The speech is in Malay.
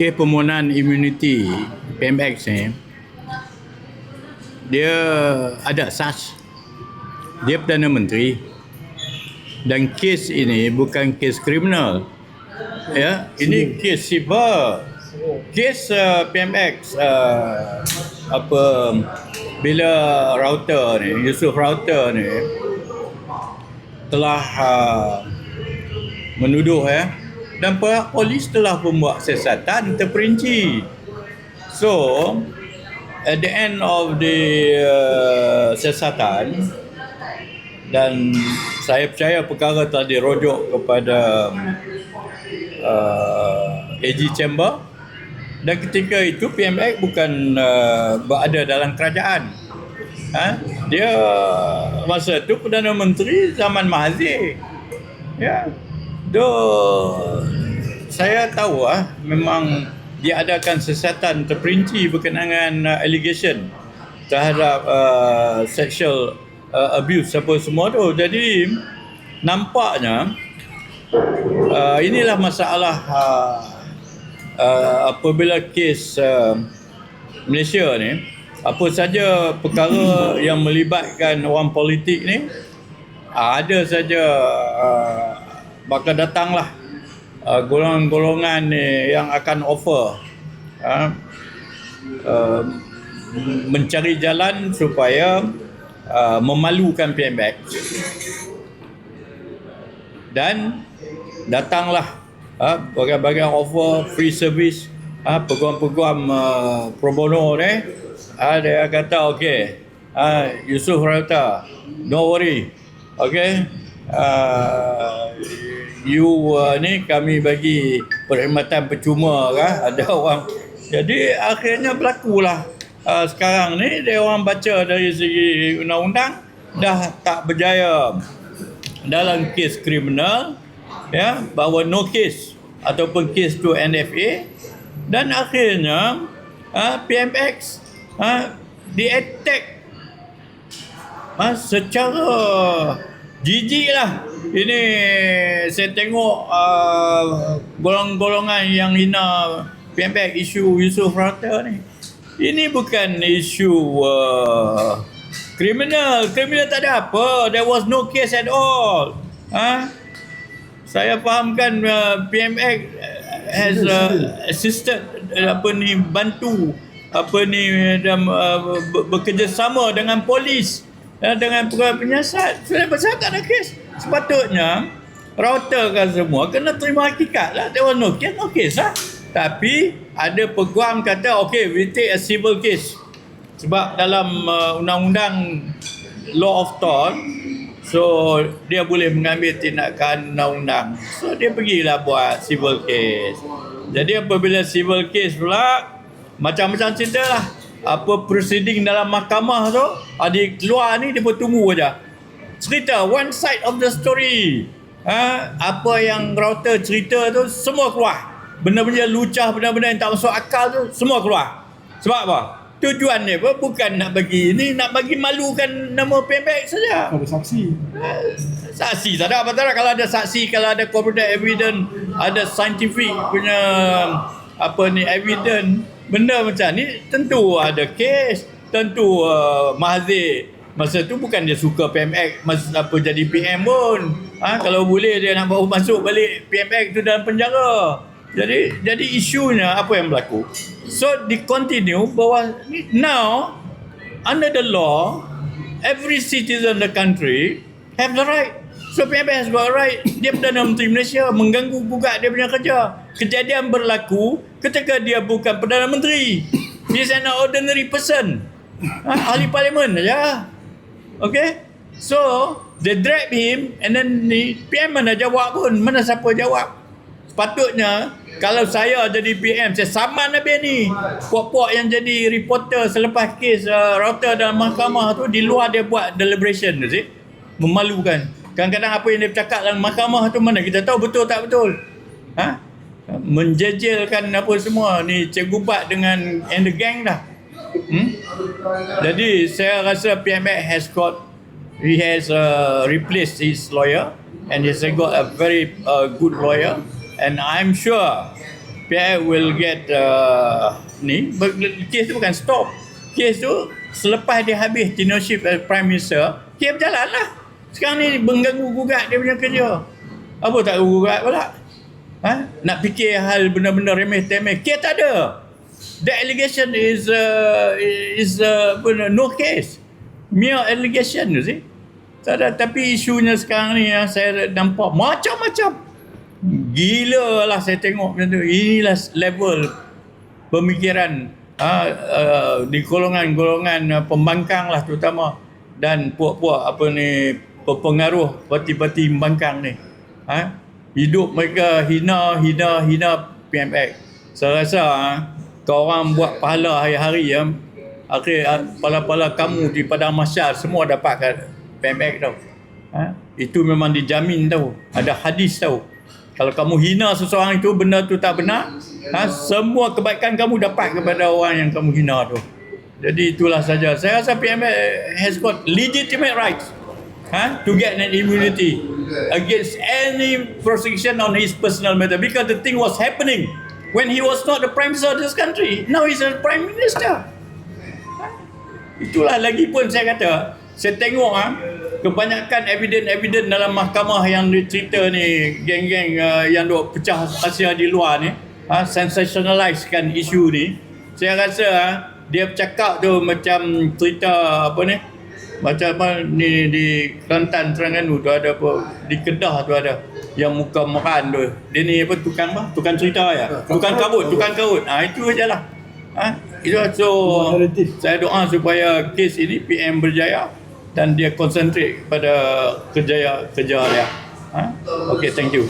kes permohonan imuniti PMX ni dia ada asas. Dia Perdana Menteri. Dan kes ini bukan kes kriminal. Ya ini kes siber. Kes uh, PMX uh, apa bila router ni Yusuf router ni telah uh, menuduh ya dan pihak polis telah membuat siasatan terperinci. So at the end of the uh, siasatan dan saya percaya perkara telah dirujuk kepada uh, AG Chamber. Dan ketika itu PMX bukan uh, berada dalam kerajaan. Ha? dia masa itu Perdana Menteri zaman Mahathir ya. Do saya tahu ah memang diadakan siasatan terperinci berkenaan dengan uh, allegation terhadap uh, sexual uh, abuse apa semua tu. Jadi nampaknya uh, inilah masalah uh, uh, apabila kes uh, Malaysia ni apa saja perkara yang melibatkan orang politik ni uh, ada saja uh, bakal datanglah uh, golongan-golongan ni yang akan offer uh, uh, mencari jalan supaya uh, memalukan PMX dan datanglah uh, bagai-bagai offer free service uh, peguam-peguam uh, pro bono ni uh, dia kata okey uh, Yusuf Rata no worry okey uh, you uh, ni kami bagi perkhidmatan percuma kan ada orang. Jadi akhirnya berlakulah. Uh, sekarang ni dia orang baca dari segi undang-undang dah tak berjaya dalam kes kriminal ya bahawa no case ataupun kes tu NFA dan akhirnya uh, PMX uh, di attack uh, secara jijik lah ini saya tengok uh, golong-golongan yang hina PMX isu Yusuf Rata ni. Ini bukan isu uh, kriminal. Kriminal tak ada apa. There was no case at all. Ha? Saya fahamkan uh, PMX has uh, assisted uh, apa ni bantu apa ni dalam uh, bekerjasama dengan polis uh, dengan pegawai penyiasat sudah besar tak ada kes sepatutnya router kan semua kena terima hakikat lah. There was no case no case lah. Tapi ada peguam kata okay we take a civil case. Sebab dalam uh, undang-undang law of tort so dia boleh mengambil tindakan undang-undang. So dia pergilah buat civil case. Jadi apabila civil case pula macam-macam cerita lah. Apa proceeding dalam mahkamah tu adik keluar ni dia pun tunggu aja cerita one side of the story. Ha? apa yang router cerita tu semua keluar. Benda-benda lucah benda-benda yang tak masuk akal tu semua keluar. Sebab apa? Tujuan dia pun bukan nak bagi ni nak bagi malukan nama PMX saja. Ada saksi. saksi tak ada apa tak ada. Kalau ada saksi kalau ada corporate evidence ada scientific punya apa ni evidence benda macam ni tentu ada kes tentu uh, Mahathir masa tu bukan dia suka PMX masa apa jadi PM pun. Ha, kalau boleh dia nak bawa masuk balik PMX tu dalam penjara. Jadi jadi isunya apa yang berlaku? So di continue bahawa now under the law every citizen the country have the right. So PMX has got right. Dia Perdana Menteri Malaysia mengganggu gugat dia punya kerja. Kejadian berlaku ketika dia bukan Perdana Menteri. He is an ordinary person. Ha, ahli parlimen saja okay? So they drag him and then ni PM mana jawab pun mana siapa jawab? Sepatutnya kalau saya jadi PM saya saman habis ni. Puak-puak yang jadi reporter selepas kes uh, router dalam mahkamah tu di luar dia buat deliberation sih memalukan. Kadang-kadang apa yang dia bercakap dalam mahkamah tu mana kita tahu betul tak betul? Ha? Menjejelkan apa semua. Ni Cikgu Bat dengan and the gang dah hmm? jadi saya rasa PMX has got he has uh, replaced his lawyer and he has got a very uh, good lawyer. And I'm sure PIF will get uh, ni kes tu bukan stop. Kes tu selepas dia habis tenureship as prime minister kes berjalan lah. Sekarang ni mengganggu gugat dia punya kerja. Apa tak gugat pula? Ha? nak fikir hal benda-benda remeh temeh kes tak ada the allegation is uh, is uh, no case. Mere allegation you see. Tak tapi isunya sekarang ni yang saya nampak macam-macam. Gila lah saya tengok macam tu. Inilah level pemikiran uh, uh, di golongan-golongan uh, pembangkang lah terutama. Dan puak-puak apa ni pengaruh parti-parti pembangkang ni. Ha? hidup mereka hina hina hina PMX saya rasa ha, kau orang buat pahala hari-hari ya. Akhir ha, pala-pala kamu di padang masyar semua dapat kat tau. Ha? itu memang dijamin tau. Ada hadis tau. Kalau kamu hina seseorang itu benda tu tak benar ha, semua kebaikan kamu dapat kepada orang yang kamu hina tu. Jadi itulah saja. Saya rasa PMX has got legitimate rights ha, to get an immunity against any prosecution on his personal matter. Because the thing was happening when he was not the prime minister of this country now he's a prime minister. Ha? itulah lagi pun saya kata saya tengok ah kebanyakan evidence-evidence dalam mahkamah yang dia cerita ni geng-geng uh, yang duk pecah rahsia di luar ni ha, sensationalizekan isu ni. Saya rasa ah dia bercakap tu macam cerita apa ni? Macam apa ni di Kelantan Terengganu tu ada apa? Di Kedah tu ada yang muka meran tu. Dia ni apa tukang apa? Tukang cerita ya? Tukang kabut tukang kabut. Ah itu aja lah ha? itu so saya doa supaya kes ini PM berjaya dan dia konsentrate pada kerja kerja dia. Ha? okay thank you